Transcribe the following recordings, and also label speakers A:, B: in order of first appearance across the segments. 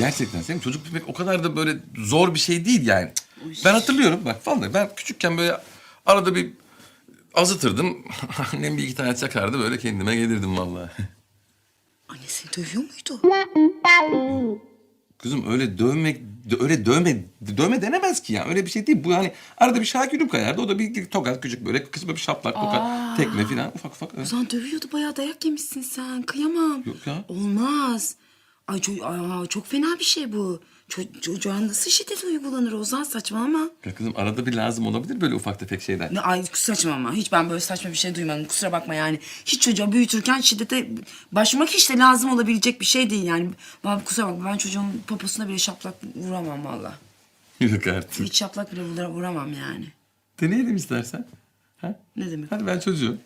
A: Gerçekten senin çocuk büyütmek o kadar da böyle zor bir şey değil yani. Ben hatırlıyorum bak vallahi ben küçükken böyle arada bir azıtırdım. Annem bir iki tane çakardı böyle kendime gelirdim vallahi.
B: Anne seni dövüyor muydu?
A: Kızım öyle dövmek, öyle dövme, dövme denemez ki ya. Öyle bir şey değil. Bu yani arada bir şakülüm kayardı. O da bir tokat küçük böyle kısma bir şaplak, tokat, tekme falan ufak ufak.
B: O zaman dövüyordu bayağı dayak yemişsin sen. Kıyamam.
A: Yok ya.
B: Olmaz. Ay çok, aa, çok fena bir şey bu. Ço- çocuğa nasıl şiddet uygulanır Ozan saçmalama.
A: Ya kızım arada bir lazım olabilir böyle ufak tefek şeyler.
B: Ne, ay saçmalama. Hiç ben böyle saçma bir şey duymadım. Kusura bakma yani. Hiç çocuğa büyütürken şiddete başvurmak hiç de lazım olabilecek bir şey değil yani. Vallahi kusura bakma ben çocuğun poposuna bile şaplak vuramam valla.
A: Yok artık.
B: Hiç şaplak bile vura- vuramam yani.
A: Deneyelim istersen. Ha?
B: Ne demek?
A: Hadi ben çocuğum.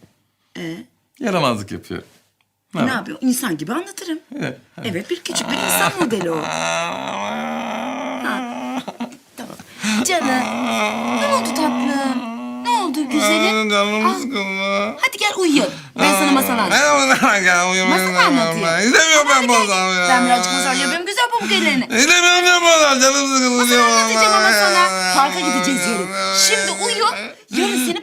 B: Ee,
A: Yaramazlık yapıyorum.
B: Ne yapıyor? İnsan gibi anlatırım.
A: Evet.
B: Evet bir küçük bir insan modeli o. Tamam. Canım. Ne oldu tatlım? Ne oldu güzelim?
A: Canım
B: Al.
A: sıkıldı.
B: Hadi gel uyuyalım. Ben sana masal anlatayım. Masal anlatayım.
A: İstemiyorum ben
B: Hadi gel.
A: masal ya.
B: Ben birazcık masal yapıyorum. Güzel pamuk ellerini.
A: İstemiyorum ben masal. Canım sıkıldı.
B: Masal anlatacağım ama sana. Parka gideceğiz yarın. Şimdi uyu.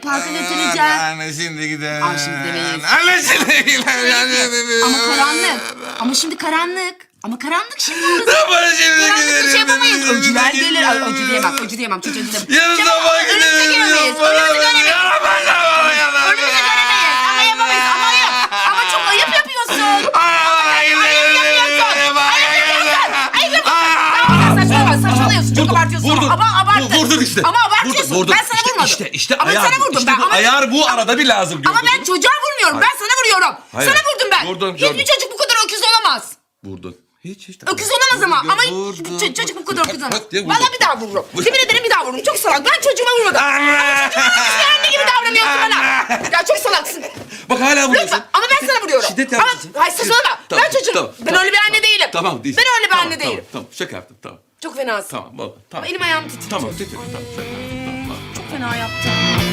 B: Parka götüreceğim.
A: Anne şimdi gidelim.
B: Aa, şimdi demeyiz.
A: Anne şimdi gidelim.
B: Ama karanlık. Ama şimdi karanlık. Ama karanlık şimdi orası.
A: Sabah şimdi
B: Karanlık
A: gidelim.
B: bir şey yapamayız.
A: Şimdi
B: Öcüler gelir. Ay,
A: gidelim.
B: öcü diyemem. Öcü diyemem. Çocuğa diyemem.
A: Yarın
B: Çabuk,
A: sabah
B: önümüze
A: gidelim.
B: giremeyiz. Önümüze göremeyiz. Önümüze göremeyiz. Ama yapamayız. Ama ayıp. Ama çok ayıp yapıyorsun. Ayıp yapıyorsun. Ayıp yapıyorsun. Ayıp yapıyorsun. Saçmalama. Saçmalıyorsun. Çok abartıyorsun. Ama abarttın.
A: Vurdun işte.
B: Ama
A: vurdun.
B: Ben sana
A: İşte-
B: vurmadım.
A: İşte, işte
B: Ama
A: ayar
B: sana
A: bu.
B: vurdum
A: İşte
B: ben.
A: bu
B: Ama
A: ayar bu arada bir lazım.
B: Ama
A: gördün
B: ben çocuğa vurmuyorum. Ben sana vuruyorum.
A: Hayır.
B: Sana vurdum ben.
A: Vurdun,
B: Hiçbir
A: gördüm.
B: çocuk bu kadar öküz olamaz.
A: Vurdun. Hiç hiç.
B: Öküz olamaz ama. Ama
A: Vurdun.
B: ç- çocuk bu kadar öküz olamaz.
A: Pat diye vurdun.
B: Valla bir daha vururum. Yemin ederim bir daha vururum. Çok salak. Ben çocuğuma vurmadım. Sen anne gibi davranıyorsun bana. Ya çok salaksın.
A: Bak hala vuruyorsun.
B: Lütfen. Ama ben sana vuruyorum.
A: Şiddet
B: Ama
A: yapıyorsun.
B: hayır saçmalama.
A: Tamam,
B: ben çocuğum.
A: tamam,
B: ben
A: tamam,
B: öyle bir anne
A: tamam.
B: değilim.
A: Tamam değil.
B: Ben öyle bir
A: Tamam,
B: anne
A: tamam,
B: değilim.
A: Tamam şaka yaptım tamam.
B: Çok fenasın.
A: Tamam vallahi tamam.
B: Elim ayağım titriyor.
A: Tamam titriyor tamam.
B: Çok fena yaptın.